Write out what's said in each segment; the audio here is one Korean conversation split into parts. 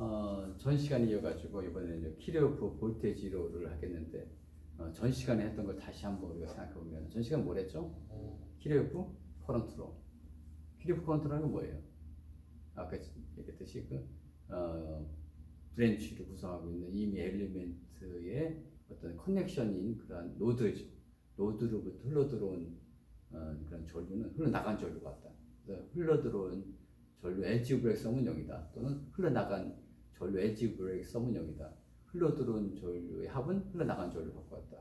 어, 전 시간에 이어가지고 이번에는 키리오프 볼테지로를 하겠는데 어, 전 시간에 했던 걸 다시 한번 우리가 생각해 보면 전 시간 뭘 했죠? 키리오프 커런트로. 키리오프 커런트라는 건 뭐예요? 아까 얘기했듯이 그 어, 브랜치를 구성하고 있는 이미 엘리멘트의 어떤 커넥션인 그런 노드죠. 노드로부터 흘러 들어온 어, 그런 전류는 흘러나간 전류 같다. 그래서 흘러 들어온 전류 LG 브레이크성은 0이다. 또는 흘러나간 전류 LG 브레이크성은 0이다. 흘러들어온 전류의 합은 흘러나간 전류 왔다.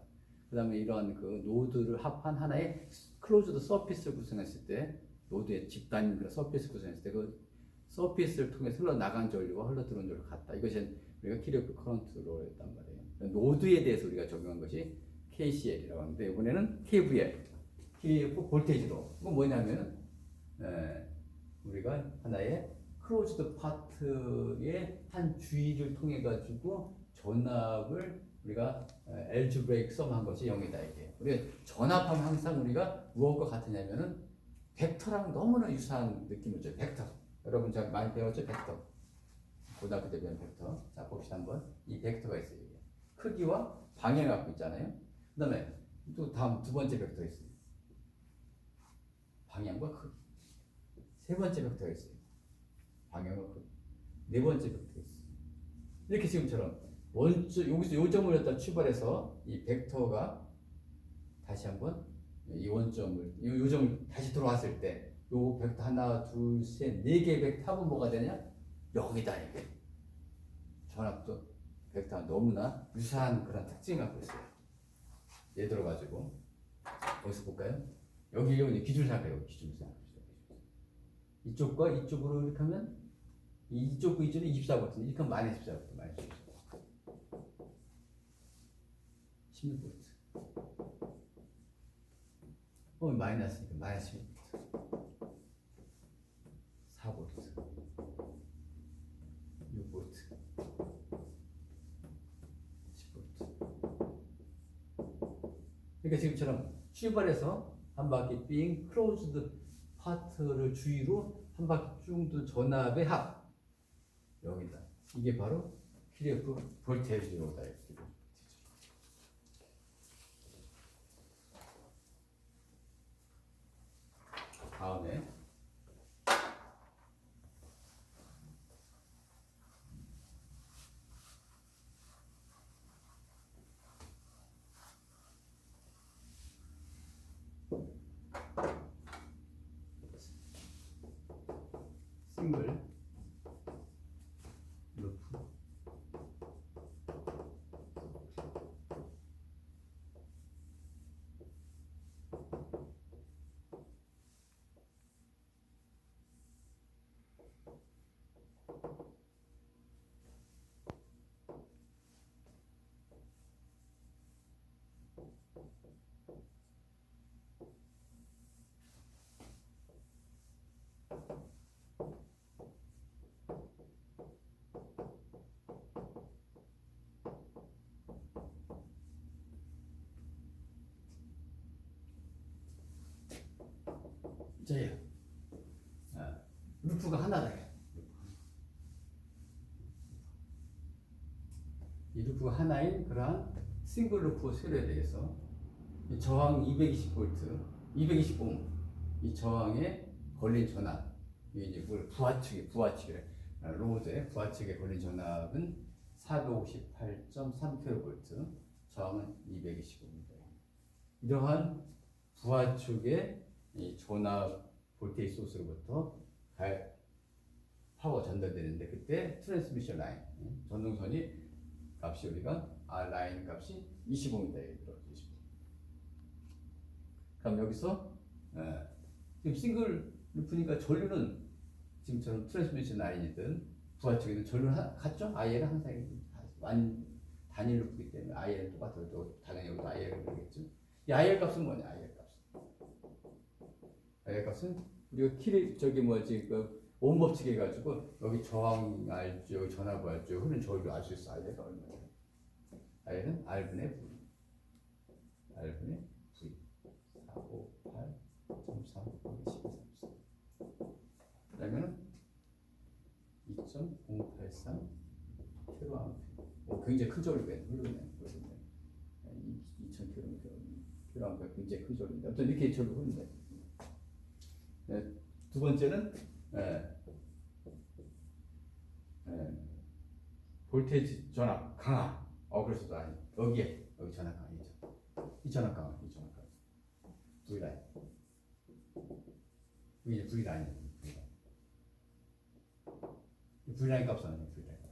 그 다음에 이러한 그 노드를 합한 하나의 클로즈드 서피스를 구성했을 때 노드의 집단인 그 서피스 구성했을 때 그 서피스를 통해서 흘러나간 전류와 흘러들어온 전류 같다. 이것이 우리가 키리오프 커런트로 했단 말이에요. 노드에 대해서 우리가 적용한 것이 KCL이라고 하는데 이번에는 KVL, 키리오프 볼테이지로. 뭐냐면은 에, 우리가 하나의 클로즈드 파트의 한 주의를 통해 가지고 전압을 우리가 엘즈브레이크 썸한 것이 0이다 이게. 우리가 전압하면 항상 우리가 무엇과 같으냐면은 벡터랑 너무나 유사한 줘요. 벡터. 여러분 잘 많이 배웠죠? 벡터. 고등학교 때 배운 벡터. 자 봅시다 한번. 이 벡터가 있어요. 이게. 크기와 방향을 갖고 있잖아요. 그다음에 또 다음 두 번째 벡터 있어요. 방향과 크기. 세 번째 벡터가 있어요. 방향과 크기. 네 번째 벡터가 있어요. 이렇게 지금처럼 원점 여기서 요점을 갖다 출발해서 이 벡터가 다시 한번 이 원점을 이 요점을 다시 돌아왔을 때 요 벡터 하나 둘 셋 네 개의 벡터 합은 뭐가 되냐 여기다 이게 전압도 벡터가 너무나 유사한 그런 특징을 갖고 있어요. 예를 들어 가지고 여기서 볼까요? 여기 이제 기준 생각해요. 기준 생각합시다. 이쪽과 이쪽으로 이렇게 하면 이쪽 기준은 24V 이렇게 하면 마이너스 24V 마이너스 16V 어 마이너스니까 마이너스 16V 4V 6V 10V 그러니까 지금처럼 출발해서 한 바퀴 빙 클로즈드 파트를 주위로 한 바퀴 쭉도 전압의 합 여기다. 이게 바로 키리프 볼테이지로다 이렇게 볼테이지. 다음에 싱글 루프 저예요. 아, 루프가 하나다. 이 루프가 하나인 그러한 싱글 루프 세로에 대해서 이 저항 220V, 220옴 이 저항에 걸린 전압 이제 뭘 부하측에 부하측이래 아, 로드에 부하측에 걸린 전압은 458.3kV 저항은 220입니다. 이러한 부하축의 이 전압 볼테이지 소스로부터 갈 파워 전달되는데 그때 트랜스미션 라인 음, 전동선이 값이 우리가 R 라인 값이 25입니다. 예를 들어 25. 그럼 여기서 에, 지금 싱글 루프니까 전류는 지금처럼 트랜스미션 라인이든 부하축이든 전류는 하- 같죠? IL은 항상 완 단일 루프이기 때문에 IL은 똑같아요. 또 당연히 여기도 IL을 그러겠죠. 이 IL 값은 뭐냐? IL 값. IL 값은 우리가 키를 저기 뭐지 그 온 법칙 해가지고 여기 저항 알죠, 여기 전압 알죠, 흐른 저기도 알수 있어. IL가 얼마냐? IL은 R분의 V. R분의 V. 4, 5, 8, 3, 12, 13. 그러면은 2.083 킬로 암페어. 오, 굉장히 큰 전류가 흐르네. 흐르네. 2,000 킬로미터. 킬로 암페어 굉장히 큰 전류인데 어떤 이렇게 전류 흐른다. 네, 두 번째는 예, 예, 볼테이지 전압 강화. 어 그래서 또 아니 여기에 여기 전압 강화이죠. 이 전압 강화, 이 전압 강화. V 라인. 이게 V 라인. 이 V 라인 값은 아니에요. V 라인 값.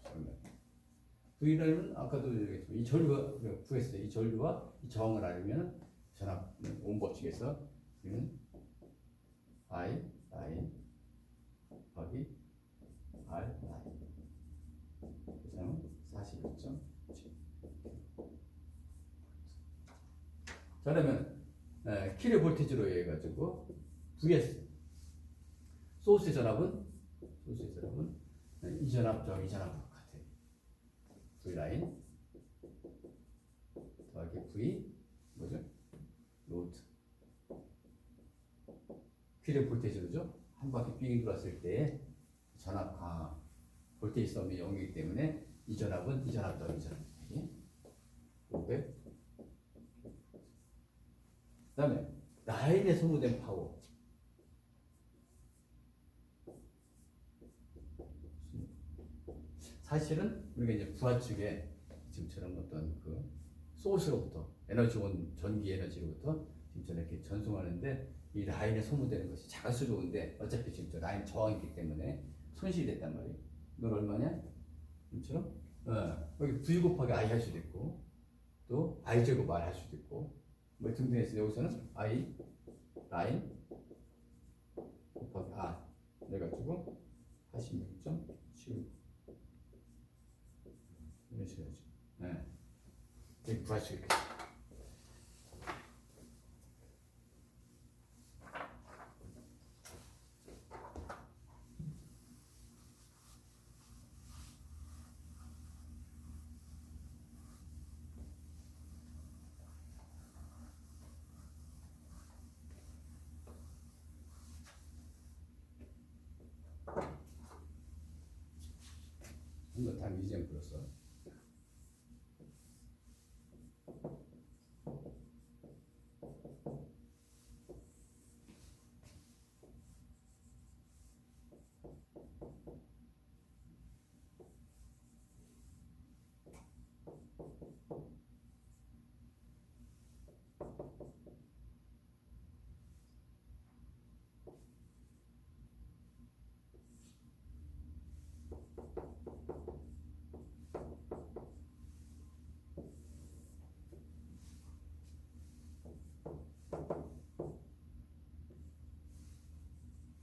V 라인은 아까도 얘기했지만 이 전류가 구했어요. 이 전류와 이 저항을 알면 전압 온 법칙에서 이는 I 라인 곱하기 R. 그래서 41.7. 자 그러면 에, 킬로 볼테지로 해가지고 VS 소스의 전압은 소스의 전압은 에, 이 전압 저 이 전압과 같아요. V 라인 더하기 V 뭐죠? 로드 킬로 볼테지로죠. 한 바퀴 빙 돌았을 때 전압 과 볼테지 싸움이 0이기 때문에 이 전압은 이 전압 더이 전압. 500 그 다음에 라인에 소모된 파워. 사실은 우리가 이제 부하측에 지금처럼 어떤 그 소스로부터 에너지 온 전기 에너지로부터 지금 이렇게 전송하는데 이 라인에 소모되는 것이 작아서 좋은데 어차피 지금 저 라인 저항이기 때문에 손실이 됐단 말이에요. 이건 얼마냐? 지금처럼 어, 여기 V 곱하기 I 할 수도 있고 또 I 제곱 R 할 수도 있고 뭐 등등 해서 여기서는 I 라인 곱하기 R 해가지고 86.7 이런 식으로. 네. 여기 구하시고 이렇게. 한번 다 미지엠 풀었어.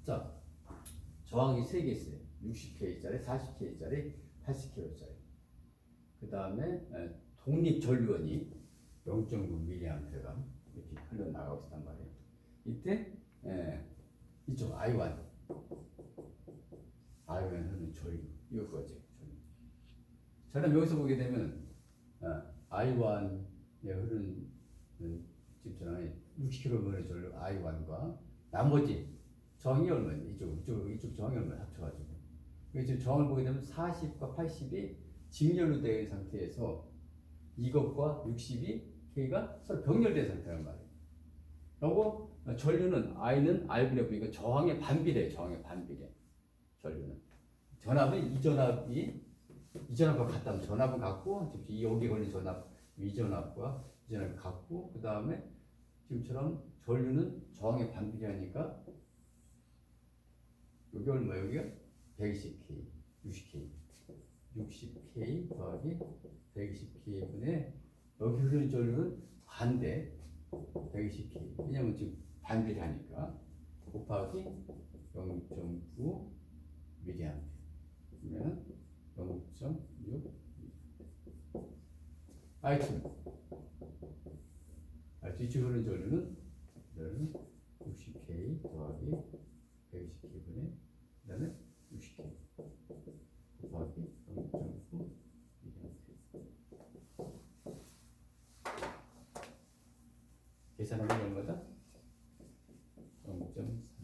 자, 저항이 세개 있어요. 60k짜리, 40k짜리, 80k짜리. 그 다음에 독립 전류원이 0.9mA가 이렇게 흘러나가고 있단 말이에요. 이때 에, 이쪽 I1, I1 흐르는 전류, 이거 거지. 전류. 자, 그럼 여기서 보게 되면 어, I1에 흐르는 음, 지금 전환이 60km 전류 I1과 나머지 정이 얼마냐 이쪽 이쪽 이쪽 정이 얼마 합쳐가지고 지금 정을 보게 되면 40과 80이 직렬로 되어 있는 상태에서 이것과 60이 K가 서로 병렬된 상태란 말이에요. 그리고 전류는 I는 R분의 V니까 저항의 반비례 저항의 반비례 전류는 전압은 이 전압이 이 전압과 같다면 전압은 같고 지금 이 여기 걸린 전압 위 전압과 이 전압이 같고 그 다음에 지금처럼 전류는 저항의 반비례하니까 여기 얼마 여기가 120K, 60K, 60K 더하기 120K분의 여기 흐르는 전류는 반대 120K 왜냐면 지금 반비를 하니까 곱하기 0.9 미리암페어 그러면 0.6 하여튼 하여튼 이쪽 흐르는 전류는 전류는 60K 더하기 120K분의 그 다음에 60K 곱하기 0.9 계산하면 얼마다? 0.3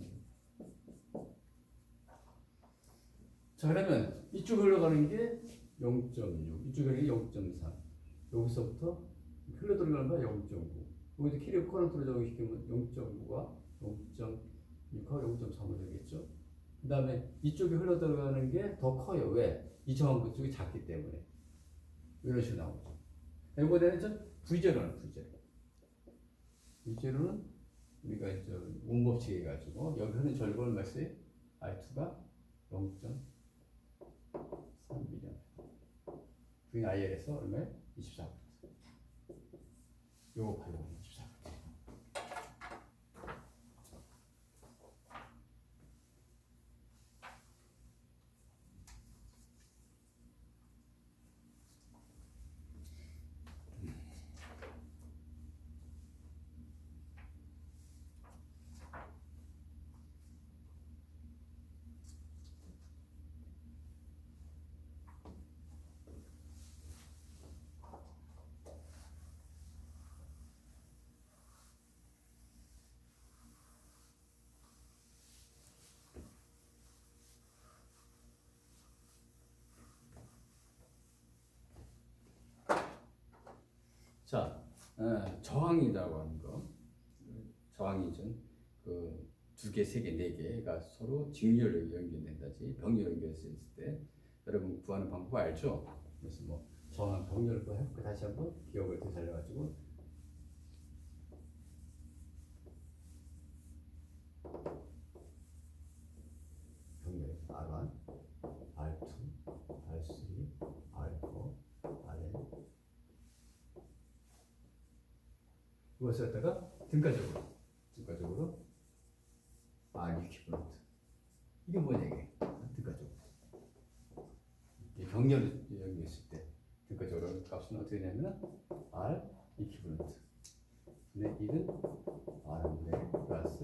자 그러면 이쪽 흘러가는 게 0.6 이쪽에는 0.3 여기서부터 흘러 들어가는 건0.9 여기도 키를 커런트로 적용시키면 0.9가 0.6하고 0.3으로 되겠죠? 그 다음에 이쪽에 흘러 들어가는 게 더 커요. 왜? 이 정황부 쪽이 작기 때문에. 이런 식으로 나오죠. 이번에는 좀 V제로는 V제로 V제로는 우리가 이제 운법칙 해가지고 여기 흐르는 절골 마스의 R2가 0.3mm VIL에서 얼마에? 24V 요거 바로 24V 자, 어, 저항이라고 하는 거, 저항이 좀그두 개, 세 개, 네 개가 서로 직렬로 연결된다지 병렬 연결했을 때 여러분 구하는 방법 알죠? 그래서 뭐 저항 병렬 거 해볼까 다시 한번 기억을 되살려가지고 병렬 R1, R2, R3, R4, RN 이 갖다가 등가적으로 등가적으로 R 이퀴벌런트 이게 뭐냐 이게 등가적으로 이 병렬을 연결했을 때 등가적으로 값은 어떻게 되냐면 R 이퀴벌런트 근데 1은 R1 플러스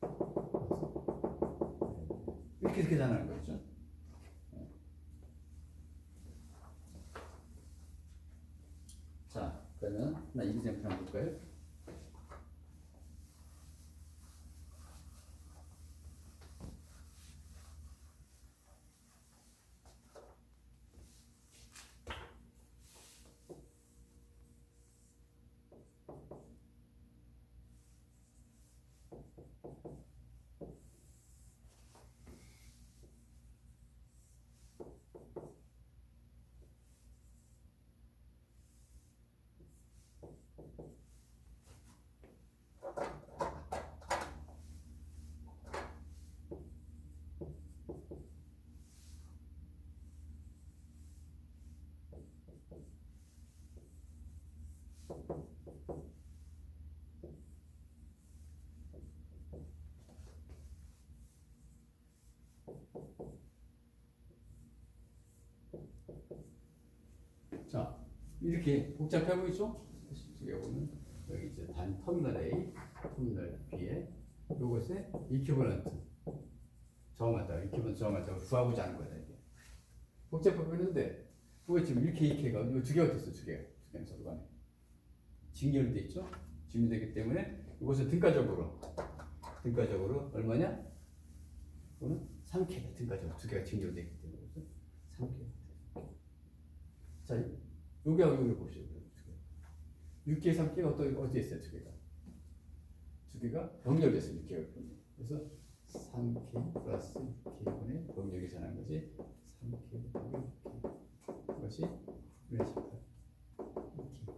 R2 이렇게 이렇게 나누는 거죠 자 그러면 하 나 이기잼플 한번 볼까요? 자 이렇게 복잡해 보이죠? 어떻게 보면 여기 이제 단 터미널 A, 터미널 B에 요것에 이퀴벌런트 정하다, 이퀴벌런트 정하다 구하고자 하는 거다 이게. 복잡해 보이는데 그거 지금 이렇게 이렇게가 이두 개가 됐어 두 개, 두 개는 서로 간에. 직렬돼 있죠? 직렬되기 때문에 이것을 등가적으로. 등가적으로 얼마냐? 이거는 3K다 등가적으로 두 개가 직렬되기 때문에. 그래서 3K 자, 여기하고 여기 보시죠. 6개, 3개가 어디, 어디에 있어요, 두 개가? 두 개가 병렬됐어요, 6개가. 그래서 3K 플러스 6K분의 병렬이 전한 거지. 3K 더하기 6K. 그것이 118. 2K.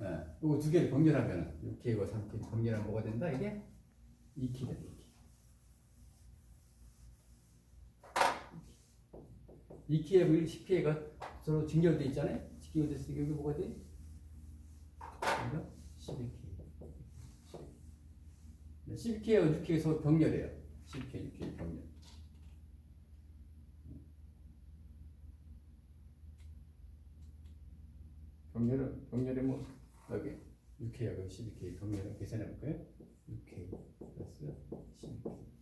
예, 요거 두 개를 병렬하면 6K와 3K 병렬하면 뭐가 된다? 이게 2K가 돼, 2K. 2K하고 10K가 서로 직렬돼 있잖아요. 직렬됐으니까 여기 뭐가 돼? 여기가 12K. 12K하고 6K가 서로 병렬해요. 12K, 6K 병렬. 병렬은 병렬이 뭐 여기 6K하고 12K 병렬을 계산해 볼까요? 6K 플러스 12K.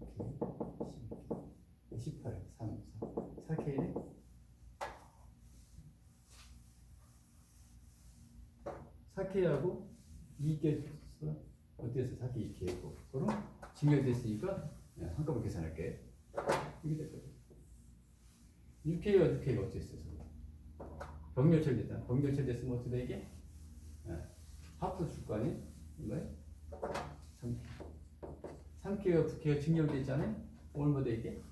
6K, 12K. 18, 3, 4. 4K네? 4K하고 2K 어디에서 4K, 2K고 서로 직렬됐으니까 네, 한꺼번에 계산할게 이게 될 거예요 6K가 6K가 어떻게 됐어요? 병렬철 됐잖아. 병렬철 됐으면 어떻게 돼 이게? 예. 합수 줄거 아니에요? 이거에 3K. 3K가 9K가 증명돼 있잖아요. 얼마 돼 이게?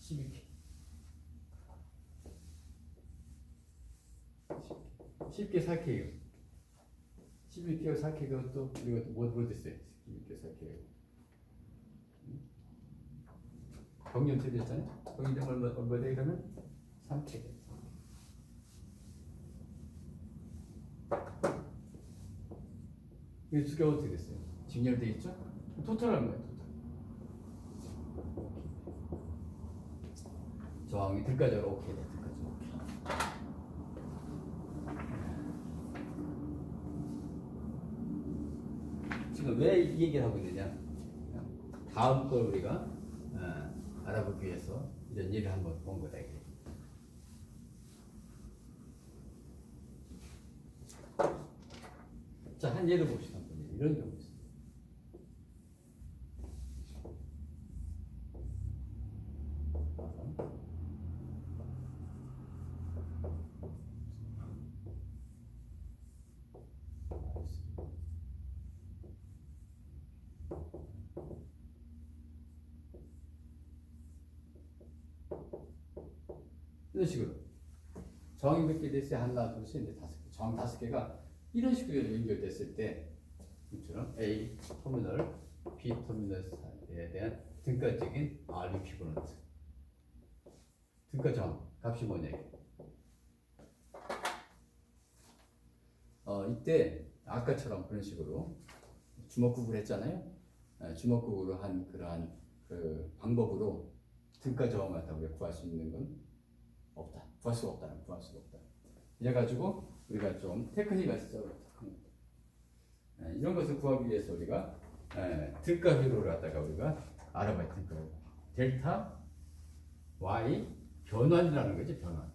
12K. 10K 4K가 11K가 4K가 또 우리가 또 뭐, 뭐 됐어요? 11K 4K가 병렬철 됐잖아요. 병렬 얼마 얼마 돼 그러면 3K. 이두 개가 어떻게 됐어요? 직렬돼 있죠? 토탈한 거예요, 토탈. 저항이 들까지로 오케이 돼, 들까지 오케이. 지금 왜 이 얘기를 하고 있느냐? 다음 걸 우리가 어, 알아보기 위해서 이런 일을 한번 본 거다 이게. 자, 한 예를 봅시다. 이런 경우 있어요. 이런 식으로 정이 몇 개 됐어요? 하나, 둘, 셋, 넷, 다섯 개. 정 다섯 개가 이런 식으로 연결됐을 때 이처럼 A 터미널, B 터미널에 대한 등가적인 R 이퀴버런트 등가 정 값이 뭐냐. 어 이때 아까처럼 그런 식으로 주먹국을 했잖아요. 예, 주먹국으로 한 그러한 그 방법으로 등가 저항을 갖다 우리가 구할 수 있는 건 없다. 구할 수가 없다. 구할 수가 없다. 이래 가지고 우리가 좀 테크닉을 써요. 예, 이런 것을 구하기 위해서 우리가 예, 등가 회로를 갖다가 우리가 알아봐야 등가 회로. 델타 y 변환이라는 거지 변환.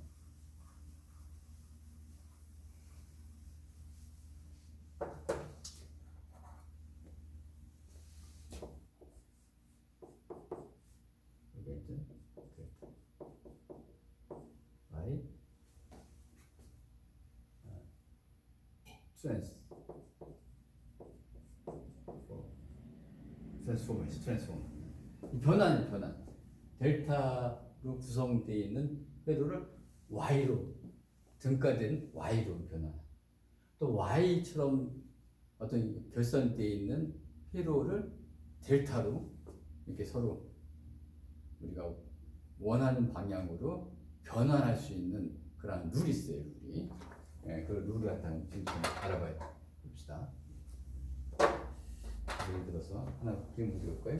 이게 이제 델타 y 트랜스포머 이 변환이 변환 델타로 구성되어 있는 회로를 y로 등가된 y로 변환 또 y처럼 어떤 결선되어 있는 회로를 델타로 이렇게 서로 우리가 원하는 방향으로 변환할 수 있는 그런 룰이 있어요 룰이 예, 그 룰을 갖다 지금 좀 알아봐야 봅시다. 예를 들어서 하나 기억 못 볼까요?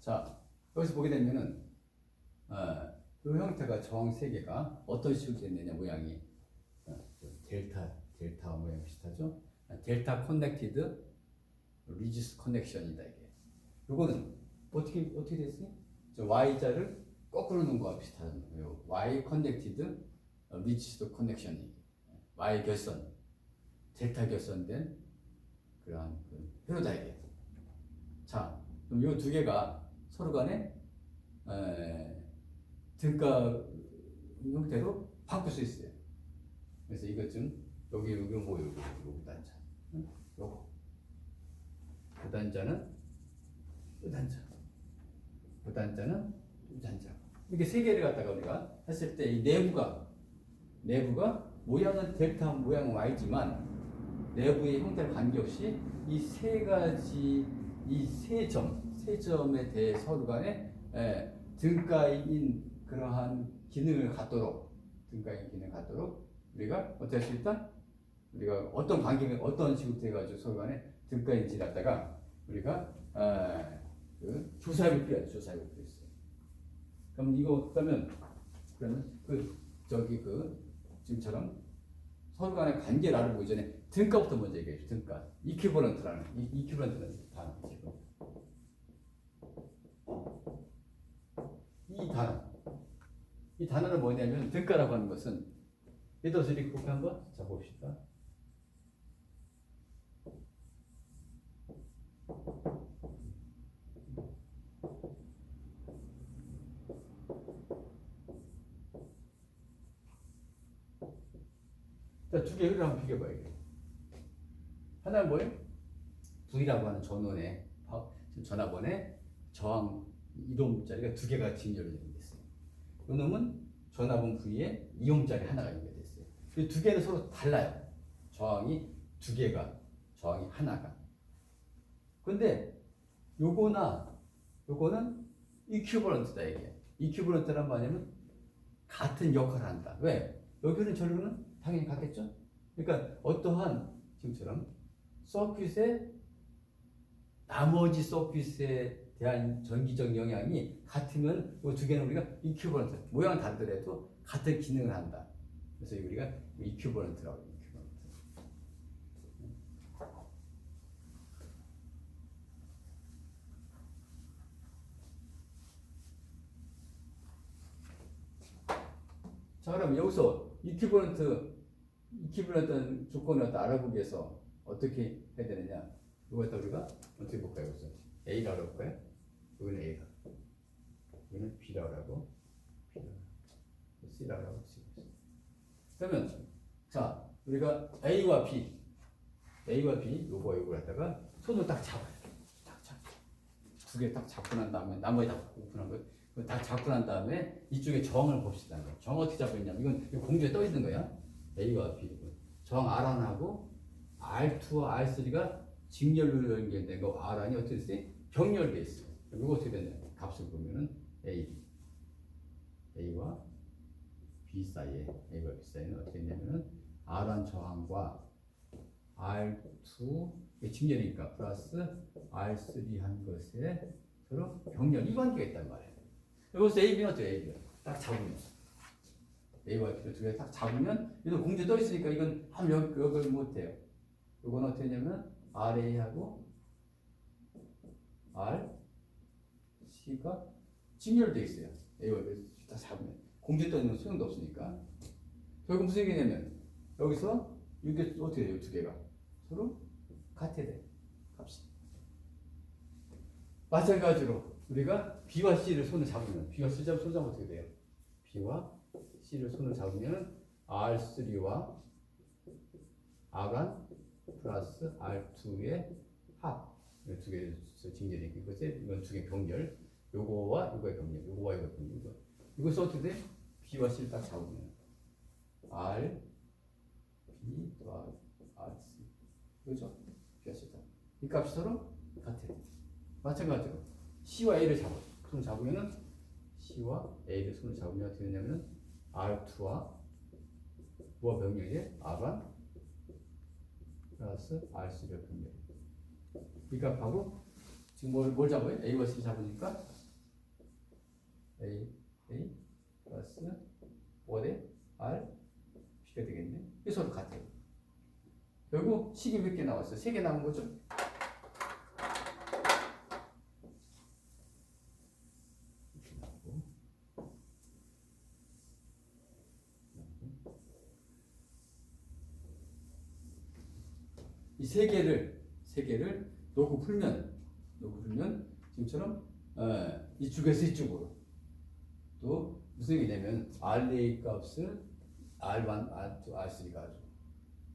자 여기서 보게 되면은 어, 이 형태가 저항 세 개가 어떤 식으로 됐느냐 모양이 어, 델타 델타 모양 비슷하죠? 아, 델타 커넥티드 리지스 커넥션이다 이게. 요거는 어떻게 어떻게 됐어요? 저 y자를 거꾸로 놓은 거와 비슷한 거예요. y 커넥티드 리지스 커넥션이 y 결선 델타 결선된 그러한 그 회로다 이게. 자, 그럼 이두 개가 서로 간에 에, 등가 형태로 바꿀 수 있어요. 그래서 이것 좀 여기 여기 뭐 여기 여기 단자, 응? 요거 그 단자는 이 단자, 그 단자는 이 단자. 이렇게 세 개를 갖다가 우리가 했을 때 이 내부가 내부가 모양은 델타 모양은 Y지만 내부의 형태에 관계없이 이 세 가지 이 세 점, 세 점에 대해 서로 간에 에, 등가인 그러한 기능을 갖도록 등가인 기능을 갖도록 우리가 어떻게 할 수 있다? 우리가 어떤 관계 어떤 식으로 돼가지고 서로 간에 등가인지를 갖다가 우리가 아, 그 조사해볼 필요가 있어 조사해볼 필요 있어요. 그럼 이거 그러면 그러면 그 저기 그 지금처럼 서로 간의 관계를 알아보기 전에 등가부터 먼저 얘기해 줘. 등가. 이퀴버런트라는 이 이퀴버런트는 단어. 이 단어. 이 단어는 뭐냐면 등가라고 하는 것은 이렇게 곱게 한번 자 봅시다. 자, 두 개를 한번 비교해봐야겠 하나는 뭐예요? V라고 하는 전원의 전화번에 저항 이동짜리가 두 개가 직렬이 연결됐어요. 이 놈은 전화번 V에 이온짜리 하나가 연결됐어요. 이 두 개는 서로 달라요. 저항이 두 개가 저항이 하나가. 근데 요거나 요거는 이큐버런트다 이게. 이큐버런트란 말이냐면 같은 역할을 한다. 왜? 여기는 전류는 당연히 같겠죠? 그러니까 어떠한 지금처럼 서킷의 나머지 서킷에 대한 전기적 영향이 같으면 이 두 개는 우리가 이큐버런트 모양은 다르더라도 같은 기능을 한다. 그래서 우리가 이큐버런트라고 해요. 이큐버런트. 자 그럼 여기서 이퀴버런트 이퀴버런트 조건을 알아보기 위해서 어떻게 해야 되느냐 갖다 우리가 어떻게 볼까요 여기서 A라고 할까요? 여기는 A가 여기는 B라고 하고 C라고 하고 C 그러면 자 우리가 A와 B A와 B 요거 요거 갖다가 손을 딱 잡아요 딱 잡고 두 개 딱 잡고 난 다음에 나머지 다 오픈한 거다 잡고 난 다음에 이쪽에 정을 봅시다. 정 어떻게 잡고 있냐면 이건 공중에 떠 있는 거야. A와 B. 정 R1하고 R2와 R3가 직렬로 연결된 거 R1이 어떻게 됐어요? 병렬돼 있어. 이거 어떻게 되냐? 값을 보면은 A, A와 B 사이에 A와 B 사이는 어떻게 되냐면은 R1 저항과 R2 이게 직렬이니까 플러스 R3 한 것에 서로 병렬 이 관계가 있단 말이에요. 여기서 A, B는 어때요? A, B가 딱 잡으면 A와 B를 두 개 딱 잡으면 이건 공제 떠 있으니까 이건 한 여기 여기 못해요. 이건 어떻게 되냐면 RA하고 R C가 직렬돼 있어요. A와 딱 잡으면 공제 떠 있는 건 소용도 없으니까 결국 무슨 얘기냐면 여기서 이게 어떻게 돼요? 두 개가 서로 같아야 돼 값이. 마찬가지로 우리가 B와 C를 손을 잡으면 B와 C 잡으면 손 잡으면 어떻게 돼요? B와 C를 손을 잡으면 R3와 R1 플러스 R2의 합. 두 개의 직렬이 이것에 이건 두 개 병렬. 요거와 요거의 병렬. 요거와 요거의 병렬. 이거. 이것이 어떻게 돼? B와 C를 딱 잡으면 R B 또 R, R C. 그죠? B와 C 딱. 이 값이 서로 같아요. 마찬가지로 C와 A를 잡아 손을 잡으면은 C와 A를 손을 잡으면 어떻게 되냐면은 R2와 무와 병렬이 R1 플러스 R3의 병렬 이 값하고 지금 뭘, 뭘 잡아요? A와 C 잡으니까 A, A 플러스 5대 R B가 되겠네 이 서로 같아요 결국 식이 몇 개 나왔어요? 세 개 나온 거죠? 이 세 개를 세 개를 놓고 풀면 놓고 풀면 지금처럼 어, 이쪽에서 이쪽으로 또 무슨 얘기냐면 RA 값을 R1, R2, R3 가지고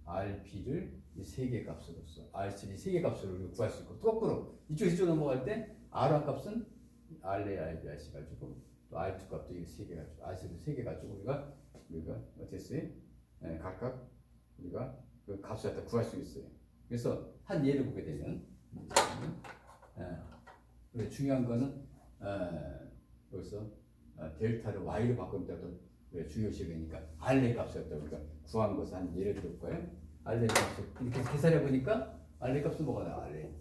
RP를 이세개 값으로서 R3 세개 값으로 구할 수 있고 또 거꾸로 이쪽 이쪽 넘어갈 때 R1 값은 RA, RB, RC 가지고 또 R2 값도 이게 세개 가지고 R3도 세개 가지고 우리가 우리가 했어요? 예, 각각 우리가 그 값을 갖다 구할 수 있어요. 그래서 한 예를 보게 되면 예, 그래 중요한 거는 어, 여기서 어, 델타를 y로 바꾸면 또 중요식이니까 알레 값이었다 그러니까 구한 것을 한 예를 들 거예요. 알레 값을 이렇게 계산해 보니까 알레 값은 뭐가 나와? 알레.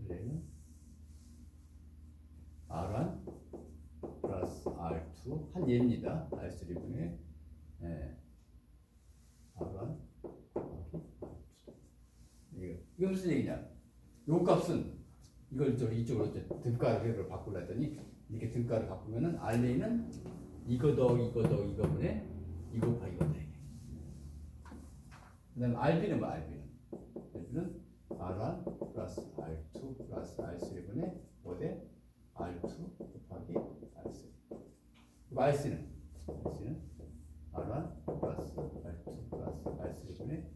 알레는 R1 플러스 R2 한 예입니다. R3분의 예. R1 이거 이거 무슨 얘기냐? 요 값은 이걸 저 이쪽으로 등가를 바꾸려 했더니 이렇게 등가를 바꾸면은 알레는 이거 더 이거 더 이거 분의 이거 곱하기 이거다 이게. 그다음 RB는 뭐 RB는? RB는 R1 플러스 R2 플러스 R3 분의 5대 R2 곱하기 R3. 그리고 RC는 RC는 R1 플러스 R2 플러스 R3 분의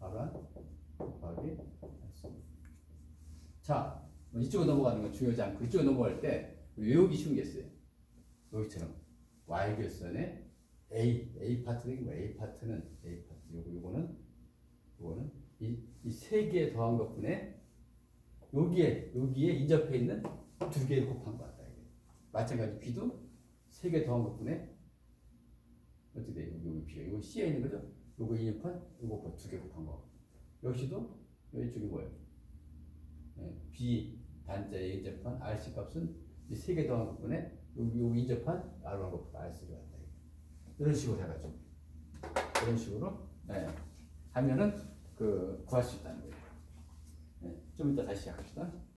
R1 곱하기 R3. 자, 뭐 이쪽으로 넘어가는 건 중요하지 않고 이쪽으로 넘어갈 때 외우기 쉬운 게 있어요. 여기처럼 Y결선에 A, A 파트는 뭐 A 파트는 A 파트, 요거 요거는 요거는 이이세 개 더한 것분에 여기에 여기에 인접해 있는 두 개를 곱한 거 같다 이게. 마찬가지 B도 세 개 더한 것분에 어떻게 돼? 여기 여기 B가 이거 C에 있는 거죠? 요거 인접한 요거 두 개 곱한 거. 역시도 여기 쪽이 뭐예요? 네, B 단자에 인접한 RC 값은 이 세 개 더한 여기 여기 인접한 R1 곱하기 같다 이게. 이런 식으로 해가지고 이런 식으로 네, 하면은 그 구할 수 있다는 거예요. 네, 좀 이따 다시 시작합시다.